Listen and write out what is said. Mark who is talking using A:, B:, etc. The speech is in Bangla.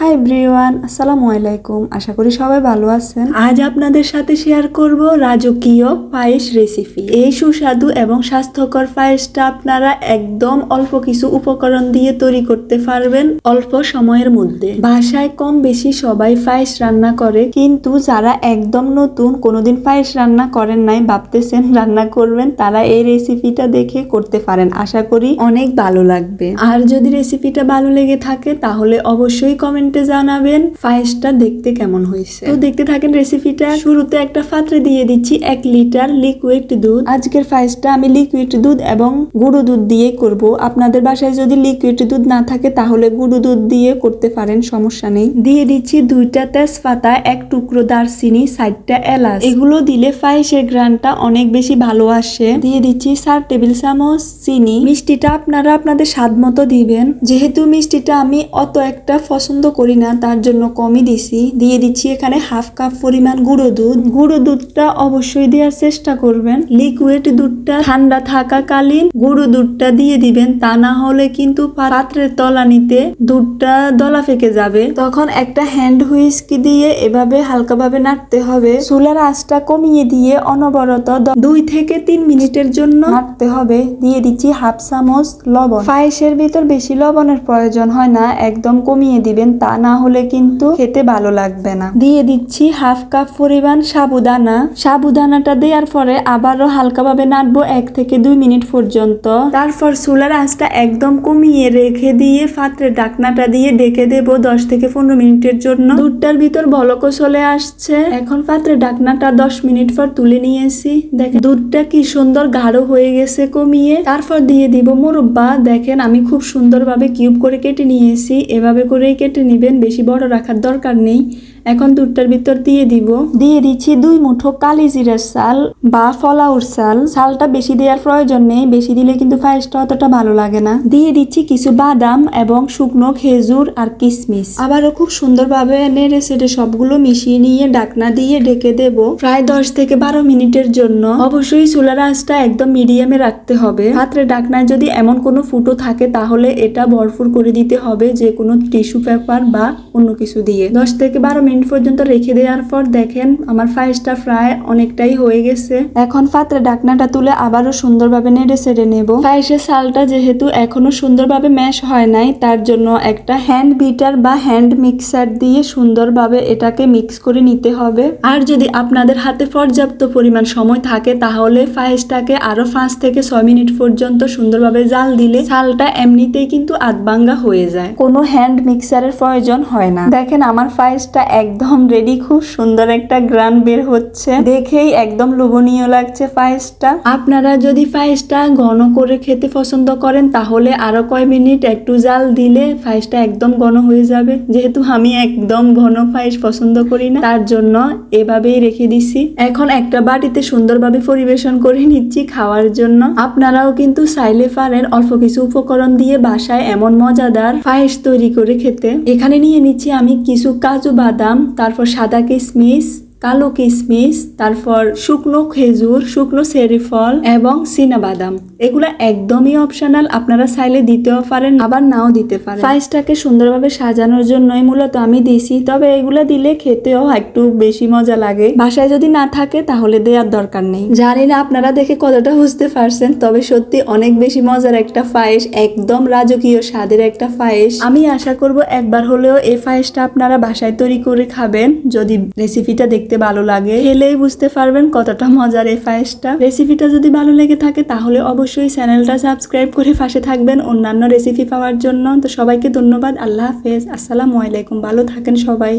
A: হাই ব্রিওয়ান আসসালামু আলাইকুম। আশা করি সবাই ভালো আছেন। আজ আপনাদের সাথে শেয়ার করব রাজকীয় পায়েস রেসিপি এই সুস্বাদু এবং স্বাস্থ্যকর পায়েসটা আপনারা একদম অল্প কিছু উপকরণ দিয়ে তৈরি করতে পারবেন অল্প সময়ের মধ্যে। বাসায় কম বেশি সবাই পায়েস রান্না করে, কিন্তু যারা একদম নতুন, কোনোদিন পায়েস রান্না করেন নাই, ভাবতেছেন রান্না করবেন, তারা এই রেসিপিটা দেখে করতে পারেন। আশা করি অনেক ভালো লাগবে। আর যদি রেসিপিটা ভালো লেগে থাকে, তাহলে অবশ্যই কমেন্টে জানাবেন পায়েসটা দেখতে কেমন হয়েছে। তো দেখতে থাকেন রেসিপিটা শুরুতে একটা পাত্রে দিয়ে দিচ্ছি এক লিটার লিকুইড দুধ। আজকের পায়েসটা আমি লিকুইড দুধ এবং গুঁড়ো দুধ দিয়ে করব। আপনাদের বাসায় যদি লিকুইড দুধ না থাকে, তাহলে গুঁড়ো দুধ দিয়ে করতে পারেন, সমস্যা নেই। দিয়ে দিচ্ছি দুইটা তেজপাতা, এক টুকরো দারচিনি সাইডটা এলাচ। এগুলো দিলে পায়েসের গ্রানটা অনেক বেশি ভালো আসে। দিয়ে দিচ্ছি চার টেবিল চামচ চিনি। মিষ্টিটা আপনারা আপনাদের স্বাদ মতো দিবেন। যেহেতু মিষ্টিটা আমি অত একটা পছন্দ করি না, তার জন্য কমই দিছি। দিয়ে দিচ্ছি এখানে হাফ কাপ পরিমাণ গুঁড়ো দুধ। গুঁড়ো দুধটা অবশ্যই দেওয়ার চেষ্টা করবেন। লিকুইড দুধটা ঠান্ডা থাকাকালীন গুঁড়ো দুধটা দিয়ে দিবেন। তা না হলে কিন্তু পাত্রের তলানিতে দুধটা দলা ফেকে যাবে। তখন একটা হ্যান্ড হুইস্কি দিয়ে এভাবে হালকাভাবে নাড়তে হবে। চুলার আঁচটা কমিয়ে দিয়ে অনবরত দুই থেকে তিন মিনিটের জন্য নাড়তে হবে। দিয়ে দিচ্ছি হাফ চামচ লবণ। পায়েসের ভিতর বেশি লবণের প্রয়োজন হয় না। একদম কমিয়ে দিবেন। তা না হলে কিন্তু খেতে ভালো লাগবে না। দিয়ে দিচ্ছি হাফ কাপ পরিমাণ সাবুদানা। সাবুদানাটা দেওয়ার পরে আবারও হালকাভাবে নাড়বো এক থেকে দুই মিনিট পর্যন্ত। তারপর চুলার আঁচটা একদম কমিয়ে রেখে দিয়ে পাত্রের ডাকনাটা দিয়ে ডেকে দেবো দশ থেকে পনেরো মিনিটের জন্য। দুধটার ভিতর বলকও চলে আসছে। এখন পাত্রের ডাকনাটা দশ মিনিট পর তুলে নিয়েছি। দেখেন দুধটা কি সুন্দর গাঢ় হয়ে গেছে কমিয়ে। তারপর দিয়ে দিব মুরব্বা। দেখেন আমি খুব সুন্দরভাবে কিউব করে কেটে নিয়েছি। এভাবে করেই কেটে নিবেন বেশি বড় রাখার দরকার নেই। এখন দুধটার ভিতর দিয়ে দিব। দিয়ে দিচ্ছি দুই মুঠো কালি জিরার চাল বা ফলাউর চাল। চালটা বেশি দেওয়ার প্রয়োজন নেই, বেশি দিলে কিন্তু পায়েসটা অতটা ভালো লাগে না। দিয়ে দিচ্ছি কিছু বাদাম এবং শুকনো খেজুর আর কিশমিশ আবারও খুব সুন্দরভাবে নেড়ে সেড়ে সবগুলো মিশিয়ে নিয়ে ডাকনা দিয়ে ঢেকে দেব প্রায় দশ থেকে বারো মিনিটের জন্য। অবশ্যই চুলার আঁচটা একদম মিডিয়ামে রাখতে হবে। পাত্রে ডাকনায় যদি এমন কোনো ফুটো থাকে তাহলে এটা ভরপুর করে দিতে হবে, যে কোনো টিস্যু পেপার বা অন্য কিছু দিয়ে। দশ থেকে বারো মিনিট পর্যন্ত রেখে দেওয়ার পর দেখেন আমার পায়েসটা প্রায় অনেকটাই হয়ে গেছে। এখন পাত্রে ডাকনাটা তুলে আবারও সুন্দরভাবে নেড়ে সেড়ে নেব। পায়েসের চালটা যেহেতু এখনও সুন্দরভাবে ম্যাশ হয় নাই, তার জন্য একটা হ্যান্ড বিটার বা হ্যান্ড মিক্সার দিয়ে সুন্দরভাবে এটাকে মিক্স করে নিতে হবে। আর যদি আপনাদের হাতে পর্যাপ্ত পরিমাণ সময় থাকে, তাহলে পায়েসটাকে আরও পাঁচ থেকে ছয় মিনিট পর্যন্ত সুন্দরভাবে জাল দিলে চালটা এমনিতেই কিন্তু আধবাঙ্গা হয়ে যায়। কোনো হ্যান্ড মিক্সারের প্রয়োজন হয় না। দেখেন, আমার পায়েসটা একদম রেডি খুব সুন্দর একটা গ্রান বের হচ্ছে। দেখেই একদম লোভনীয় লাগছে পায়েসটা আপনারা যদি পায়েসটা ঘন করে খেতে পছন্দ করেন, তাহলে আরও কয় মিনিট একটু জাল দিলে পায়েসটা একদম ঘন হয়ে যাবে। যেহেতু আমি একদম ঘন পায়েস পছন্দ করি না, তার জন্য এভাবেই রেখে দিছি। এখন একটা বাটিতে সুন্দরভাবে পরিবেশন করে নিচ্ছি খাওয়ার জন্য। আপনারাও কিন্তু সাইলে পারেন অল্প কিছু উপকরণ দিয়ে বাসায় এমন মজাদার পায়েস তৈরি করে খেতে। এখানে নিয়ে নিচ্ছি আমি কিছু কাজু বাদাম তারপর সাদা কিশমিশ কালো কিশমিশ তারপর শুকনো খেজুর, শুকনো সেরি ফল এবং বাদাম এগুলো একদমই অপশনাল আপনারা চাইলে দিতেও পারেন, আবার নাও দিতে পারেন। পায়েসটাকে সুন্দরভাবে সাজানোর জন্যই মূলত আমি দিছি, তবে এগুলো দিলে খেতেও একটু বেশি মজা লাগে। বাসায় যদি না থাকে, তাহলে দেওয়ার দরকার নেই। জানি না আপনারা দেখে কতটা বুঝতে পারছেন, তবে সত্যি অনেক বেশি মজার একটা পায়েস, একদম রাজকীয় স্বাদের একটা পায়েস। আমি আশা করব একবার হলেও এই পায়েসটা আপনারা বাসায় তৈরি করে খাবেন। যদি রেসিপিটা দেখতে ভালো লাগে। খেলেই বুঝতে পারবেন কতটা মজার এই পায়েসটা। রেসিপিটা যদি ভালো লেগে থাকে তাহলে অবশ্যই চ্যানেলটা সাবস্ক্রাইব করে পাশে থাকবেন অন্যান্য রেসিপি পাওয়ার জন্য। তো সবাইকে ধন্যবাদ, আল্লাহ হাফেজ। আসসালামু আলাইকুম, ভালো থাকেন সবাই।